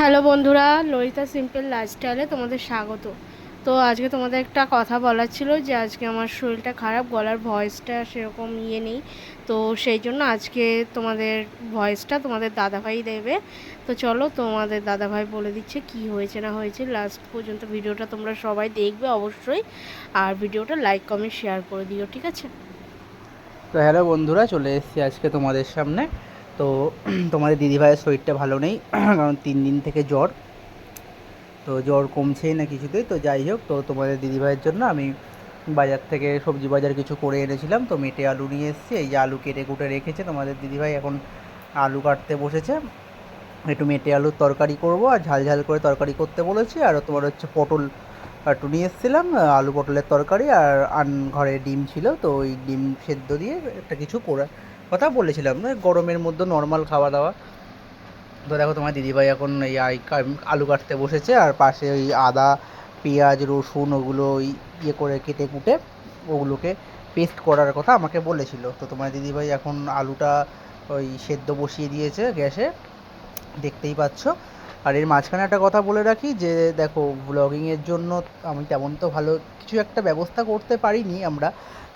Hello বন্ধুরা, Lalita simple লাইফস্টাইলে তোমাদের স্বাগত। তো আজকে তোমাদের একটা কথা বলার ছিল যে, আজকে আমার শরীরটা খারাপ, গলার ভয়েসটা সেরকম ইয়ে নেই। তো সেই জন্য আজকে তোমাদের ভয়েসটা তোমাদের দাদাভাই দেবে। তো চলো তোমাদের দাদাভাই বলে দিচ্ছে কি হয়েছে না হয়েছে। লাস্ট পর্যন্ত ভিডিওটা তোমরা সবাই দেখবে অবশ্যই। আর ভিডিওটা লাইক কমেন্ট শেয়ার করে দিও, ঠিক আছে? তো হ্যালো বন্ধুরা, চলে এসেছি আজকে তোমাদের সামনে। তো তোমাদের দিদিভাইয়ের শরীরটা ভালো নেই, কারণ তিন দিন থেকে জ্বর। তো জ্বর কমছেই না কিছুতেই, তো যাই হোক, তো তোমাদের দিদিভাইয়ের জন্য আমি বাজার থেকে সবজি বাজার কিছু করে এনেছিলাম, তো মেটে আলু নিয়ে এসেছি। এই যে আলু কেটে কুটে রেখেছে তোমাদের দিদিভাই, এখন আলু কাটতে বসেছে। একটু মেটে আলুর তরকারি করব, আর ঝাল ঝাল করে তরকারি করতে বলেছি। আর তোমার হচ্ছে পটল একটু নিয়ে এসেছিলাম, আলু পটলের তরকারি, আর আন ঘরে ডিম ছিল, তো ওই ডিম সেদ্ধ দিয়ে একটা কিছু করে কথা বলেছিলাম গরমের মধ্যে নর্মাল খাওয়া দাওয়া। তো দেখো তোমার দিদিভাই এখন এই আলু কাটতে বসেছে, আর পাশে ওই আদা, পেঁয়াজ, রসুন ওগুলো ওই ইয়ে করে কেটে কুটে ওগুলোকে পেস্ট করার কথা আমাকে বলেছিল। তো তোমার দিদিভাই এখন আলুটা ওই সেদ্ধ বসিয়ে দিয়েছে গ্যাসে, দেখতেই পাচ্ছ। আর এর মাঝখানে একটা কথা বলে রাখি যে, দেখো ব্লগিংয়ের জন্য আমি তেমন তো ভালো কিছু একটা ব্যবস্থা করতে পারিনি আমরা।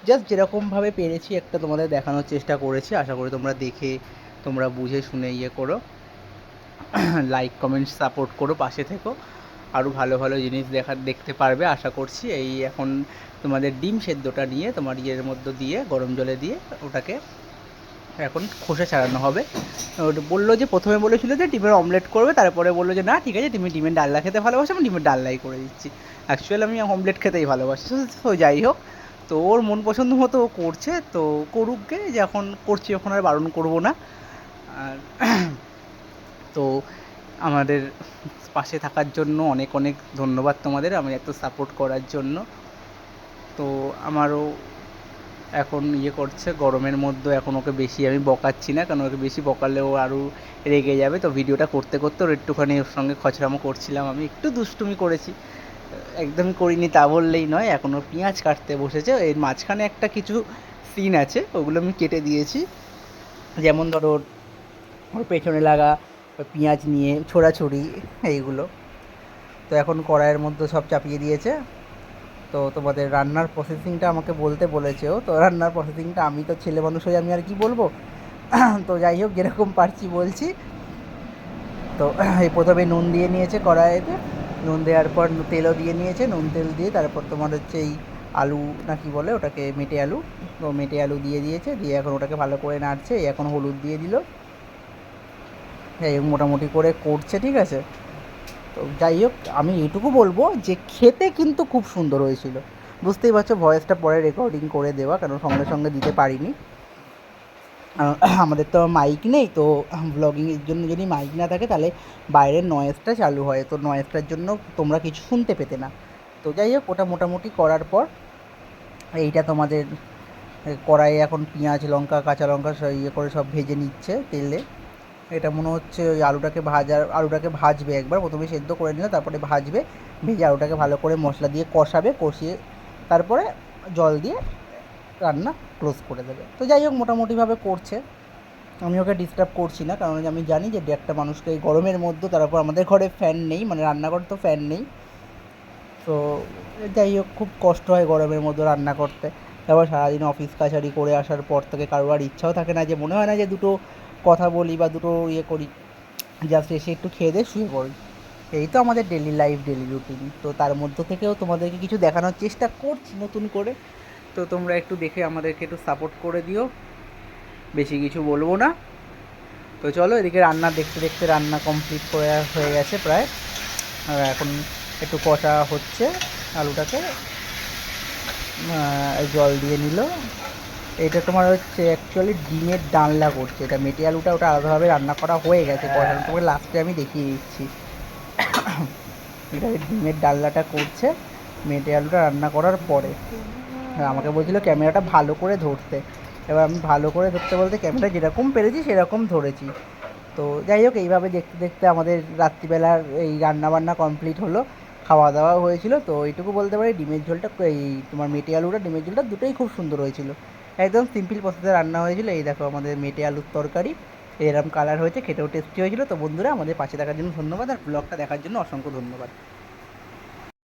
জাস্ট যেরকমভাবে পেরেছি একটা তোমাদের দেখানোর চেষ্টা করেছি, আশা করি তোমরা দেখে, তোমরা বুঝে শুনে ইয়ে করো। লাইক কমেন্ট সাপোর্ট করো, পাশে থেকো। আরও ভালো ভালো জিনিস দেখা, দেখতে পারবে, আশা করছি। এই এখন তোমাদের ডিম সেদ্ধটা নিয়ে, তোমার ইয়ের মধ্যে দিয়ে, গরম জলে দিয়ে ওটাকে এখন খোসা ছাড়ানো হবে। বলল যে প্রথমে বলেছিল যে ডিমের অমলেট করবে, তারপরে বলল যে, না, ঠিক আছে, তুমি ডিমের ডালনা খেতে ভালোবাসো, আমি ডিমের ডালনাই করে দিচ্ছি। অ্যাকচুয়ালি আমি অমলেট খেতেই ভালোবাসি। তো যাই হোক তো ওর মন পছন্দ মতো ও করছে, তো করুকগে যখন করছি যখন আর বারণ করব না। আর তো আমাদের পাশে থাকার জন্য অনেক অনেক ধন্যবাদ তোমাদের, আমি এত সাপোর্ট করার জন্য। তো আমারও এখন ইয়ে করছে, গরমের মধ্যে এখন ওকে বেশি আমি বকাচ্ছি না, কারণ ওকে বেশি বকালে ও আরও রেগে যাবে। তো ভিডিওটা করতে করতে ওর একটুখানি ওর সঙ্গে খচরামো করছিলাম আমি, একটু দুষ্টুমি করেছি। একদমই করিনি তা বললেই নয়, এখন ও পেঁয়াজ কাটতে বসেছে। এর মাঝখানে একটা কিছু সিন আছে, ওগুলো আমি কেটে দিয়েছি। যেমন ধরো, ওর- পেছনে লাগা পেঁয়াজ নিয়ে ছোড়াছুড়ি, এইগুলো। তো এখন কড়াইয়ের মধ্যে সব চাপিয়ে দিয়েছে। তো তোমাদের রান্নার প্রসেসিংটা আমাকে বলতে বলেছেও, তো রান্নার প্রসেসিংটা আমি তো ছেলে মানুষ হয়ে আমি আর কি বলব? তো যাই হোক, যেরকম পারছি বলছি। তো এই প্রথমে নুন দিয়ে নিয়েছে কড়াইতে। নুন দেওয়ার পর তেলও দিয়ে নিয়েছে, নুন তেল দিয়ে তারপর তোমার হচ্ছে এই আলু না কি বলে ওটাকে মেটে আলু, তো মেটে আলু দিয়ে দিয়েছে, দিয়ে এখন ওটাকে ভালো করে নাড়ছে এখন হলুদ দিয়ে দিল। এই মোটামুটি করে করছে, ঠিক আছে? তো যাই হোক, আমি এটুকু বলব যে খেতে কিন্তু খুব সুন্দর হয়েছিল। বুঝতেই পারছ ভয়েসটা পরে রেকর্ডিং করে দেওয়া, কারণ সঙ্গে সঙ্গে দিতে পারিনি। আমাদের তো মাইক নেই, তো ব্লগিংয়ের জন্য যদি মাইক না থাকে, তাহলে বাইরের নয়েজটা চালু হয়। তো নয়েজটার জন্য তোমরা কিছু শুনতে পেতে না। তো যাই হোক, ওটা মোটামুটি করার পর, এইটা তোমাদের কড়াইয়ে এখন পেঁয়াজ, লঙ্কা, কাঁচা লঙ্কা সব ইয়ে করে সব ভেজে নিচ্ছে তেলে। এটা মনে হচ্ছে ওই আলুটাকে ভাজার আলুটাকে ভাজবে একবার। প্রথমে সেদ্ধ করে নিলে তারপরে ভাজবে, ভেজে আলুটাকে ভালো করে মশলা দিয়ে কষাবে, কষিয়ে তারপরে জল দিয়ে রান্না ক্লোজ করে দেবে। তো যাই হোক, মোটামুটিভাবে করছে। আমি ওকে ডিস্টার্ব করছি না, কারণ আমি জানি যে একটা মানুষকে এই গরমের মধ্যে তারপর আমাদের ঘরে ফ্যান নেই মানে রান্নাঘর তো ফ্যান নেই। তো যাই হোক, খুব কষ্ট হয় গরমের মধ্যে রান্না করতে। তারপর সারাদিন অফিস কাছারি করে আসার পর থেকে কারোর আর ইচ্ছাও থাকে না যে, মনে হয় না যে দুটো কথা বলি বা দুটো ইয়ে করি। জাস্ট এসে একটু খেয়ে দিয়ে শুয়ে পড়ি। এই তো আমাদের ডেলি লাইফ ডেলি রুটিন তো তার মধ্য থেকেও তোমাদেরকে কিছু দেখানোর চেষ্টা করছি নতুন করে। তো তোমরা একটু দেখে আমাদেরকে একটু সাপোর্ট করে দিও। বেশি কিছু বলব না। তো চলো এদিকে রান্না দেখতে দেখতে রান্না কমপ্লিট করে হয়ে গেছে প্রায়। এখন একটু কষা হচ্ছে আলুটাকে। জল দিয়ে নিল। এটা তোমার হচ্ছে অ্যাকচুয়ালি ডিমের ডালনা করছে। এটা মেটে আলুটা ওটা আলাদাভাবে রান্না করা হয়ে গেছে। কষানো তোমাকে লাস্টে আমি দেখিয়ে দিচ্ছি। এটা ডিমের ডালনাটা করছে। মেটে আলুটা রান্না করার পরে। আমাকে বলছিল ক্যামেরাটা ভালো করে ধরতে। এবার আমি ভালো করে ধরতে বলতে ক্যামেরা যেরকম পেরেছি, সেরকম ধরেছি। তো যাই হোক, এইভাবে দেখতে দেখতে আমাদের রাত্রিবেলার এই রান্নাবান্না কমপ্লিট হলো খাওয়া দাওয়া হয়েছিল। তো এইটুকু বলতে পারি, ডিমের ঝোলটা, এই তোমার মেটে আলুটা, ডিমের ঝোলটা দুটোই খুব সুন্দর হয়েছিল। একদম সিম্পল প্রসেসে রান্না হয়েছিল। এই দেখো আমাদের মেটে আলুর তরকারি এরকম কালার হয়েছে, খেতেও টেস্টি হয়েছিল। তো বন্ধুরা, আমাদের পাশে থাকার জন্য ধন্যবাদ, আর ব্লগটা দেখার জন্য অসংখ্য ধন্যবাদ।